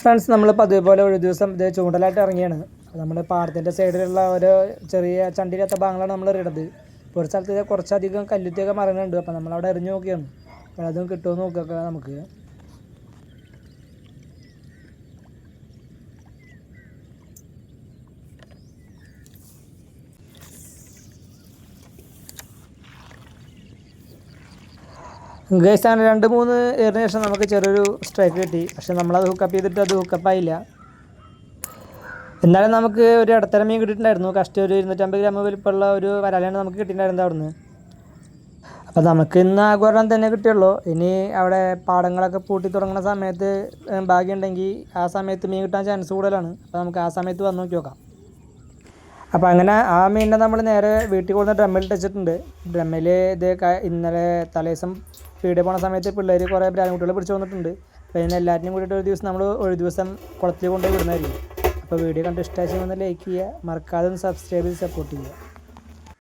Friends നമ്മളിപ്പോൾ അതേപോലെ ഒരു ദിവസം ഇത് ചൂണ്ടലായിട്ട് ഇറങ്ങിയാണ്. നമ്മുടെ പാടത്തിന്റെ സൈഡിലുള്ള ഒരു ചെറിയ ചണ്ടിയിലത്തെ ഭാഗങ്ങളാണ് നമ്മൾ എറിയണത് ഇപ്പോൾ ഒരു സ്ഥലത്ത് കുറച്ചധികം കല്ലുത്തിയൊക്കെ മറങ്ങുന്നുണ്ട് അപ്പോൾ നമ്മളവിടെ എറിഞ്ഞു നോക്കിയാണ്. അപ്പോൾ അതും കിട്ടുമോ നോക്കുക നമുക്ക്. ഗൈസ് അങ്ങനെ രണ്ട് മൂന്ന് ഏറിന് ശേഷം നമുക്ക് ചെറിയൊരു സ്ട്രൈക്ക് കിട്ടി. പക്ഷെ നമ്മളത് ഹുക്കപ്പ് ചെയ്തിട്ട് അത് ഹുക്കപ്പ് ആയില്ല. എന്നാലും നമുക്ക് ഒരു ഇടത്തരം മീൻ കിട്ടിയിട്ടുണ്ടായിരുന്നു. കഷ്ടം ഒരു ഇരുന്നൂറ്റമ്പത് ഗ്രാം വലിപ്പമുള്ള ഒരു വരാലാണ് നമുക്ക് കിട്ടിയിട്ടുണ്ടായിരുന്നത് അവിടുന്ന്. അപ്പോൾ നമുക്ക് ഇന്ന് ആഘോഷം തന്നെ കിട്ടിയുള്ളൂ. ഇനി അവിടെ പാടങ്ങളൊക്കെ പൂട്ടി തുടങ്ങുന്ന സമയത്ത് ഭാഗ്യമുണ്ടെങ്കിൽ ആ സമയത്ത് മീൻ കിട്ടാൻ ചാൻസ് കൂടുതലാണ്. അപ്പോൾ നമുക്ക് ആ സമയത്ത് വന്ന് നോക്കി നോക്കാം. അപ്പോൾ അങ്ങനെ ആ മീനിനെ നമ്മൾ നേരെ വീട്ടിൽ കൊണ്ടുവന്ന് ഡ്രമ്മിൽ ഇട്ടിട്ടുണ്ട് ഡ്രമ്മിൽ ഇത് ഇന്നലെ ഇന്നലെ തലേദിവസം പീടിയ പോണ സമയത്ത് പിള്ളേർ കുറേ ബ്രാൻകുട്ടികളെ പിടിച്ചു വന്നിട്ടുണ്ട്. അപ്പോൾ ഇതിന് എല്ലാറ്റിനും കൂടിയിട്ട് ഒരു ദിവസം നമ്മൾ ഒരു ദിവസം കുളത്തിൽ കൊണ്ടുപോയി വിടുന്നതായിരിക്കും. അപ്പോൾ വീഡിയോ കണ്ട് ഇഷ്ടമായി ലൈക്ക് ചെയ്യുക. മറക്കാതെ ഒന്ന് സബ്സ്ക്രൈബ് ചെയ്ത് സപ്പോർട്ട് ചെയ്യുക.